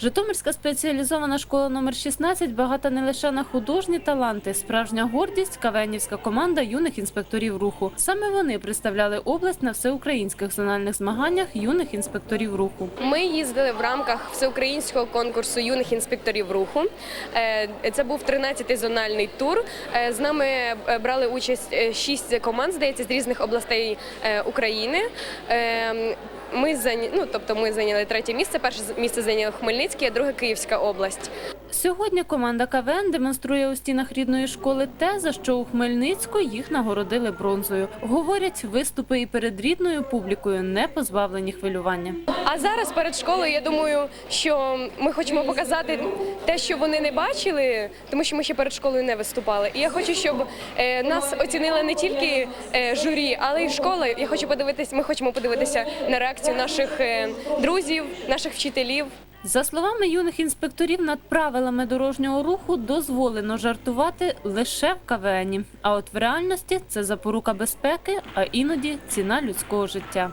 Житомирська спеціалізована школа номер 16 багата не лише на художні таланти. Справжня гордість кавенівська команда юних інспекторів руху. Саме вони представляли область на всеукраїнських зональних змаганнях юних інспекторів руху. Ми їздили в рамках всеукраїнського конкурсу юних інспекторів руху. Е, Це був 13-й зональний тур. Е, З нами е, брали участь шість команд, здається, з різних областей України. Ми зайняли, ну тобто ми зайняли третє місце. Перше місце зайняли Хмельницький, а друге Київська область. Сьогодні команда КВН демонструє у стінах рідної школи те, за що у Хмельницьку їх нагородили бронзою. Говорять, виступи і перед рідною публікою не позбавлені хвилювання. А зараз перед школою я думаю, що ми хочемо показати те, що вони не бачили, тому що ми ще перед школою не виступали. І я хочу, щоб е, нас оцінили не тільки е, журі, але й школа. Я хочу подивитися. Ми хочемо подивитися на реакцію наших е, друзів, наших вчителів. За словами юних інспекторів, над правилами дорожнього руху дозволено жартувати лише в КВНі. А от в реальності це запорука безпеки, а іноді ціна людського життя.